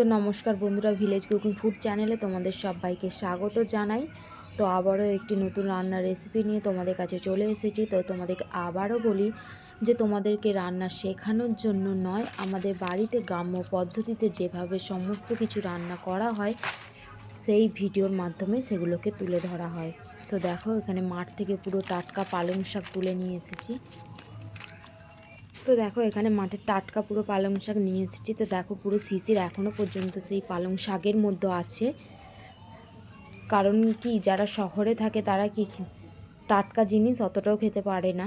তো নমস্কার বন্ধুরা ভিলেজ কুকিং ফুড চ্যানেলে তোমাদের সবাইকে স্বাগত জানাই। তো আবারও একটি নতুন রান্নার রেসিপি নিয়ে তোমাদের কাছে চলে এসেছি। তো তোমাদেরকে আবারও বলি যে তোমাদেরকে রান্না শেখানোর জন্য নয়, আমাদের বাড়িতে গ্রাম্য পদ্ধতিতে যেভাবে সমস্ত কিছু রান্না করা হয়, সেই ভিডিওর মাধ্যমে সেগুলোকে তুলে ধরা হয়। তো দেখো, এখানে মাঠ থেকে পুরো টাটকা পালং শাক তুলে নিয়ে এসেছি। তো দেখো, এখানে মাঠের টাটকা পুরো পালং শাক নিয়ে এসেছি। তো দেখো, পুরো শিশির এখনও পর্যন্ত সেই পালং শাকের মধ্যে আছে। কারণ কি, যারা শহরে থাকে তারা কি টাটকা জিনিস অতটাও খেতে পারে না।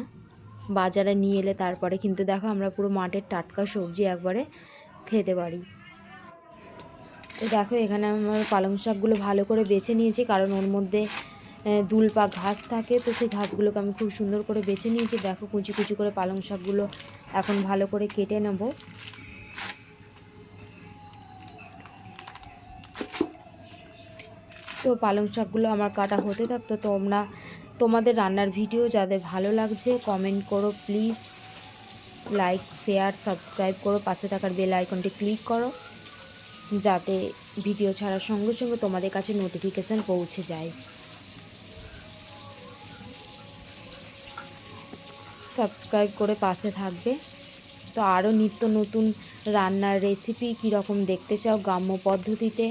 বাজারে নিয়ে এলে তারপরে কিন্তু দেখো, আমরা পুরো মাঠের টাটকা সবজি একবারে খেতে পারি। তো দেখো, এখানে আমার পালং শাকগুলো ভালো করে বেছে নিয়েছি, কারণ ওর মধ্যে দুলপা ঘাস থাকে। তো সেই ঘাসগুলোকে আমি খুব সুন্দর করে বেছে নিয়েছি। দেখো, কুচি কুচি করে পালং শাকগুলো এখন ভালো করে কেটে নেব। তো পালং শাকগুলো আমার কাটা হতে থাকতো তোমরা, তোমাদের রান্নার ভিডিও যাদের ভালো লাগছে কমেন্ট করো প্লিজ লাইক শেয়ার সাবস্ক্রাইব করো, পাশে থাকার বেল আইকনটি ক্লিক করো, যাতে ভিডিও ছাড়ার সঙ্গে সঙ্গে তোমাদের কাছে নোটিফিকেশান পৌঁছে যায়। সাবস্ক্রাইব করে পাশে থাকবে। তো আরও নিত্য নতুন রান্নার রেসিপি কীরকম দেখতে চাও গ্রাম্য পদ্ধতিতে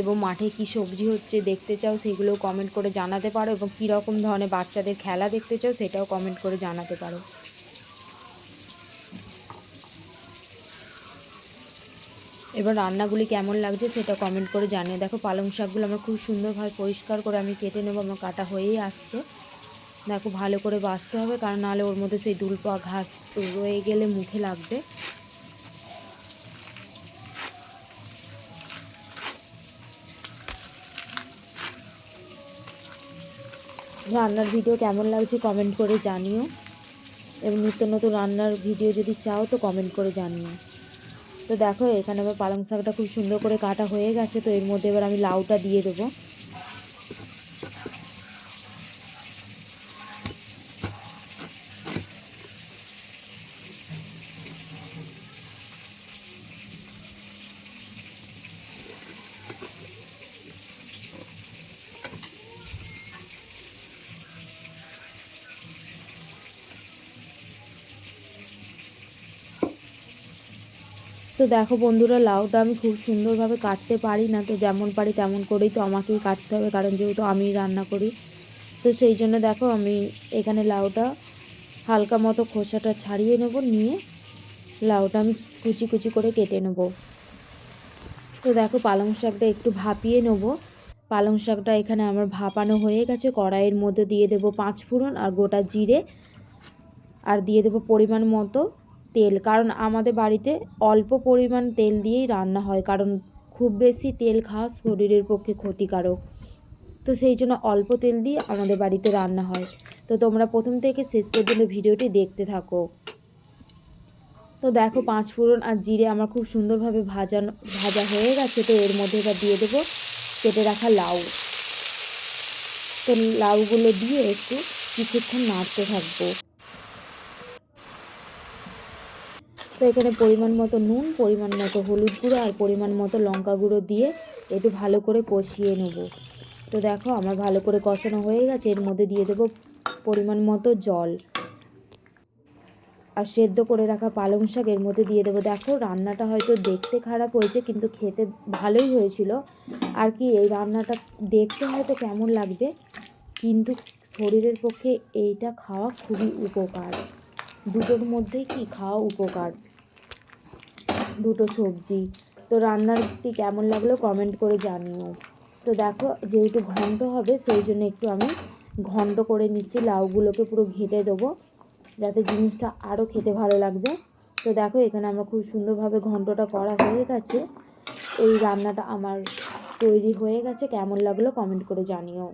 এবং মাঠে কী সবজি হচ্ছে দেখতে চাও সেগুলো কমেন্ট করে জানাতে পারো এবং কীরকম ধরনের বাচ্চাদের খেলা দেখতে চাও সেটাও কমেন্ট করে জানাতে পারো। এবার রান্নাগুলি কেমন লাগছে সেটা কমেন্ট করে জানিয়ে দেখো। পালং শাকগুলো আমার খুব সুন্দরভাবে পরিষ্কার করে আমি কেটে নেব, আমার কাটা হয়েই আসছে। দেখো ভালো করে বাছতে হবে, কারণ নাহলে ওর মধ্যে সেই দুলপা ঘাস রয়ে গেলে মুখে লাগবে। রান্নার ভিডিও কেমন লাগছে কমেন্ট করে জানিও। এবং নিত্য নতুন রান্নার ভিডিও যদি চাও তো কমেন্ট করে জানিও। তো দেখো, এখানে আবার পালং শাকটা খুব সুন্দর করে কাটা হয়ে গেছে, তো এর মধ্যে এবার আমি লাউটা দিয়ে দেবো। তো দেখো বন্ধুরা, লাউটা আমি খুব সুন্দরভাবে কাটতে পারি না, তো যেমন পারি তেমন করেই তো আমাকেই কাটতে হবে, কারণ যেহেতু আমি রান্না করি। তো সেই জন্য দেখো আমি এখানে লাউটা হালকা মতো খোসাটা ছাড়িয়ে নেব, নিয়ে লাউটা আমি কুচি কুচি করে কেটে নেব। তো দেখো পালং শাকটা একটু ভাপিয়ে নেব। পালং শাকটা এখানে আমার ভাপানো হয়ে গেছে, কড়াইয়ের মধ্যে দিয়ে দেবো পাঁচ ফোড়ন আর গোটা জিরে, আর দিয়ে দেবো পরিমাণ মতো তেল, কারণ আমাদের বাড়িতে অল্প পরিমাণ তেল দিয়েই রান্না হয়, কারণ খুব বেশি তেল খাওয়া শরীরের পক্ষে ক্ষতিকারক। তো সেই জন্য অল্প তেল দিয়ে আমাদের বাড়িতে রান্না হয়। তো তোমরা প্রথম থেকে শেষ পর্যন্ত ভিডিওটি দেখতে থাকো। তো দেখো পাঁচ ফোড়ন আর জিরে আমার খুব সুন্দরভাবে ভাজানো, ভাজা হয়ে গেছে, তো এর মধ্যে এবার দিয়ে দেবো কেটে রাখা লাউ। তো লাউগুলো দিয়ে একটু কিছুক্ষণ নাড়তে থাকব। তো এখানে পরিমাণ মতো নুন, পরিমাণ মতো হলুদ গুঁড়ো আর পরিমাণ মতো লঙ্কা গুঁড়ো দিয়ে একটু ভালো করে কষিয়ে নেব। তো দেখো আমার ভালো করে কষানো হয়ে গেছে, এর মধ্যে দিয়ে দেবো পরিমাণ মতো জল। আর সেদ্ধ করে রাখা পালং শাক, এর মধ্যে দিয়ে দেবো। দেখো রান্নাটা হয়তো দেখতে খারাপ হয়েছে, কিন্তু খেতে ভালোই হয়েছিল। আর কি, এই রান্নাটা দেখতে হয়তো কেমন লাগবে, কিন্তু শরীরের পক্ষে এইটা খাওয়া খুবই উপকার। দুটোর মধ্যেই কি খাওয়া উপকার? দুটো সবজি। তো রান্নারটি কেমন লাগল কমেন্ট করে জানিও। তো দেখো, যেহেতু ঘন্ট হবে, সেই জন্য একটু আমি ঘন্ট করে নিচ্ছি। লাউগুলোকে পুরো ঘেটে দেবো, যাতে জিনিসটা আরও খেতে ভালো লাগবে। তো দেখো, এখানে আমার খুব সুন্দরভাবে ঘন্টটা করা হয়ে গেছে। এই রান্নাটা আমার তৈরি হয়ে গেছে। কেমন লাগল কমেন্ট করে জানিও।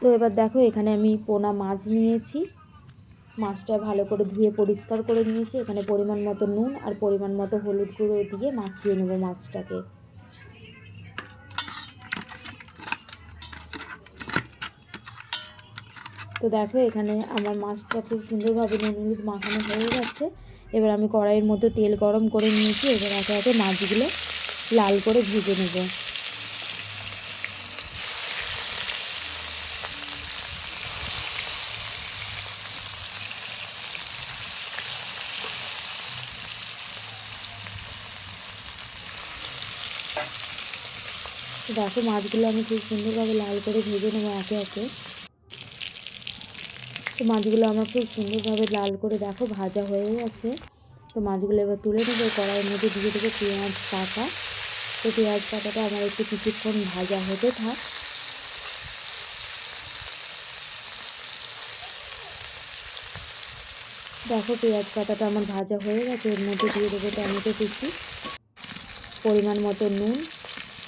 তো এবার দেখো, এখানে আমি পোনা মাছ নিয়েছি। মাছটা ভালো করে ধুয়ে পরিষ্কার করে নিয়েছি। এখানে পরিমাণ মতো নুন আর পরিমাণ মতো হলুদ গুঁড়ো দিয়ে মাখিয়ে নেব মাছটাকে। তো দেখো, এখানে আমার মাছটা খুব সুন্দরভাবে নুন হলুদ মাখানো হয়ে গেছে। এবার আমি কড়াইয়ের মধ্যে তেল গরম করে নিয়েছি। এবার একে একে মাছগুলো লাল করে ভেজে নেব। দেখো মাছগুলো আমি খুব সুন্দরভাবে লাল করে ভেজে নেব একে একে। তো মাছগুলো আমার খুব সুন্দরভাবে লাল করে দেখো ভাজা হয়ে গেছে। তো মাছগুলো এবার তুলে নেব কড়াইয়ের মধ্যে দিয়ে দেবো পেঁয়াজ পাতা। তো পেঁয়াজ পাতাটা আমার একটু কিছুক্ষণ ভাজা হতে থাক। দেখো পেঁয়াজ পাতাটা আমার ভাজা হয়ে গেছে, এর মধ্যে দিয়ে দেবো টমেটো কুচি, পরিমাণ মতো নুন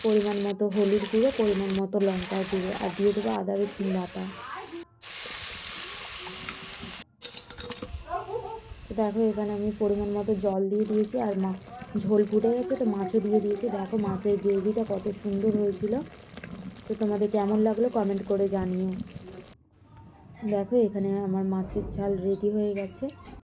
পরিমাণ মতো হলুদ গুঁড়ো, পরিমাণ মতো লঙ্কা গুঁড়ো আর দিয়ে দেবো আদা রসুন বাটা। দেখো, এখানে আমি পরিমাণ মতো জল দিয়ে দিয়েছি আর মা ঝোল ফুটে গেছে তো মাছও দিয়ে দিয়েছি। দেখো, মাছের গ্রেভিটা কত সুন্দর হয়েছিল। তো তোমাদের কেমন লাগল কমেন্ট করে জানিও। দেখো, এখানে আমার মাছের ঝাল রেডি হয়ে গেছে।